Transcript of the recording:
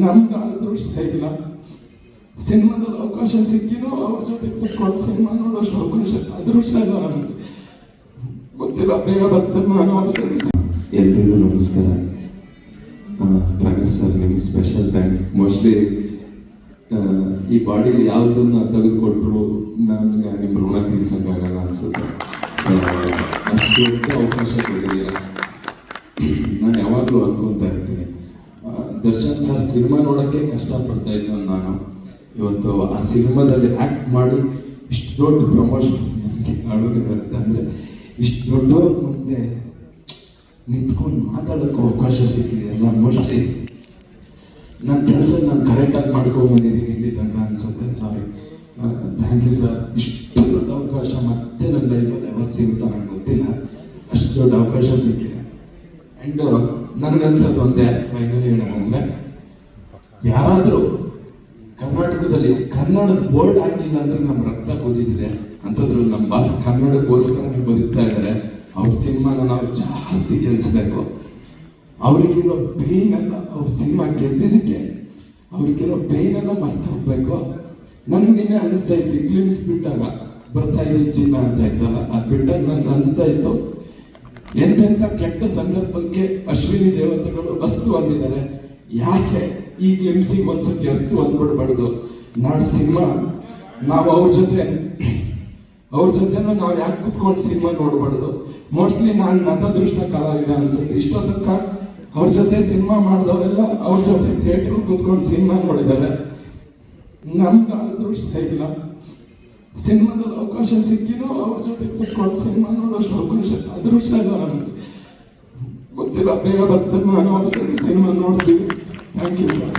ನಮ್ಗೆ ಅದೃಷ್ಟ ಇಲ್ಲ. ಸಿನಿಮಾದಲ್ಲಿ ಅವಕಾಶ ಸಿಕ್ಕಿನೂ ಅವ್ರ ಜೊತೆ ಕೂತ್ಕೊಂಡು ಸಿನಿಮಾ ನೋಡೋಷ್ಟು ಅವಕಾಶ ಅದೃಷ್ಟ ಇಲ್ಲ ನಮಗೆ. ಗೊತ್ತಿಲ್ಲ, ಬೇಗ ಬರ್ತದೆ ನಾನು ಎಲ್ರಿಗೂ ನಮಸ್ಕಾರ. ಪ್ರಕಾಶ್ ಸರ್, ನಿಮ್ಗೆ ಸ್ಪೆಷಲ್ ಥ್ಯಾಂಕ್ಸ್ ಮೋಸ್ಟ್ಲಿ ಈ ಬಾಡಿಲಿ ಯಾವುದನ್ನ ತೆಗೆದುಕೊಟ್ರು ನನಗೆ ನಿಮ್ಮ ಋಣ ತೀರ್ಸೋಕ್ಕಾಗಲ್ಲ ಅನ್ಸುತ್ತೆ. ಅಷ್ಟು ಅವಕಾಶ ಕೊಟ್ಟಿದ್ದೀರ. ನಾನು ಯಾವಾಗಲೂ ಅನ್ಕೊತಾ ದರ್ಶನ್ ಸರ್ ಸಿನಿಮಾ ನೋಡೋಕ್ಕೆ ಕಷ್ಟಪಡ್ತಾ ಇದ್ದ ನಾನು. ಇವತ್ತು ಆ ಸಿನಿಮಾದಲ್ಲಿ ಆ್ಯಕ್ಟ್ ಮಾಡಿ ಇಷ್ಟು ದೊಡ್ಡ ಪ್ರಮೋಷನ್ ನನಗೆ ಅಂದರೆ ಇಷ್ಟು ದೊಡ್ಡ ಮುಂದೆ ನಿಂತ್ಕೊಂಡು ಮಾತಾಡೋಕ್ಕೆ ಅವಕಾಶ ಸಿಕ್ಕಿದೆ ಎಲ್ಲ ಮೋಸ್ಟ್ಲಿ ನನ್ನ ಕೆಲಸ ನಾನು ಕರೆಕ್ಟಾಗಿ ಮಾಡ್ಕೊಂಬಂದಿದ್ದೀನಿ ಇಲ್ಲಿ ತನಕ ಅನ್ಸುತ್ತೆ ಸಾರಿ ಥ್ಯಾಂಕ್ ಯು ಸರ್ ಇಷ್ಟು ದೊಡ್ಡ ಅವಕಾಶ ಮತ್ತೆ ನನ್ನ ಲೈಫಲ್ಲಿ ಯಾವತ್ತು ಸಿಗುತ್ತಾ ನಂಗೆ ಗೊತ್ತಿಲ್ಲ. ಅಷ್ಟು ದೊಡ್ಡ ಅವಕಾಶ ಸಿಕ್ಕಿದೆ. ಆ್ಯಂಡ್ ನನಗನ್ಸೋದು ಒಂದೇ ಫೈನಲ್ ಹೇಳೋದಂದ್ರೆ ಯಾರಾದರೂ ಕರ್ನಾಟಕದಲ್ಲಿ ಕನ್ನಡ ಬೋರ್ಡ್ ಆಗಿಲ್ಲ ಅಂದ್ರೆ ನಮ್ಮ ರಕ್ತ ಕುದಿದಿದೆ. ಅಂಥದ್ರಲ್ಲಿ ನಮ್ಮ ಭಾಷೆ ಕನ್ನಡಕ್ಕೋಸ್ಕರ ಬದುಕ್ತಾ ಇದ್ದಾರೆ. ಅವ್ರ ಸಿನಿಮಾನ ನಾವು ಜಾಸ್ತಿ ಗೆಲ್ಸ್ಬೇಕು ಅವ್ರಿಗಿರೋ ಪೇನ್ ಅಲ್ಲ ಅವ್ರ ಸಿನಿಮಾ ಗೆದ್ದಿದ್ದಕ್ಕೆ, ಅವ್ರಿಗಿರೋ ಪೇನ್ ಎಲ್ಲ ಮರ್ತು ಹೋಗ್ಬೇಕು. ನನಗೆ ನಿನ್ನೆ ಅನಿಸ್ತಾ ಇತ್ತು ಕ್ಲಿಮ್ಸ್ ಬಿಟ್ಟಾಗ ಬರ್ತಾ ಇದೆ ಚಿನ್ನ ಅಂತ ಇತ್ತಲ್ಲ, ಅದು ಬಿಟ್ಟಾಗ ನನ್ಗೆ ಅನಿಸ್ತಾ ಇತ್ತು. ಎಂತೆಂಥ ಕೆಟ್ಟ ಸಂದರ್ಭಕ್ಕೆ ಅಶ್ವಿನಿ ದೇವತೆಗಳು ಅಸ್ತು ಅಂದಿದ್ದಾರೆ. ಯಾಕೆ ಈ ಗ್ಲಿಮ್ಸಿಗೆ ಒಂದ್ಸತಿ ಅಸ್ತು ಅಂದ್ಬಿಡ್ಬಾರ್ದು? ನಾಡು ಸಿನಿಮಾ, ನಾವು ಅವ್ರ ಜೊತೆ, ಅವ್ರ ಜೊತೆನೂ ನಾವು ಯಾಕೆ ಕುತ್ಕೊಂಡು ಸಿನಿಮಾ ನೋಡ್ಬಾರ್ದು? ಮೋಸ್ಟ್ಲಿ ನಾನು ನಟದೃಷ್ಟ ಕಲಾವಿದ ಅನ್ಸುತ್ತೆ. ಇಷ್ಟೊತ್ತಕ್ಕ ಅವ್ರ ಜೊತೆ ಸಿನಿಮಾ ಮಾಡಿದವರೆಲ್ಲ ಅವ್ರ ಜೊತೆ ಥಿಯೇಟರ್ ಕುತ್ಕೊಂಡು ಸಿನಿಮಾ ನೋಡಿದ್ದಾರೆ. ನಮ್ಗೆ ಅದೃಷ್ಟ ಇಲ್ಲ. ಸಿನಿಮಾದಲ್ಲಿ ಅವಕಾಶ ಸಿಕ್ಕಿನೂ ಅವ್ರ ಜೊತೆ ಕೂತ್ಕೊಂಡು ಸಿನಿಮಾ ನೋಡೋಷ್ಟು ಅವಕಾಶ ಅದೃಷ್ಟ ಇಲ್ಲ ನಮಗೆ. ಗೊತ್ತಿಲ್ಲ, ಬೇಗ ಬರ್ತದೆ ನಾನು ಅವ್ರ ಜೊತೆ ಸಿನಿಮಾ ನೋಡ್ತೀವಿ ಥ್ಯಾಂಕ್ ಯು ಸರ್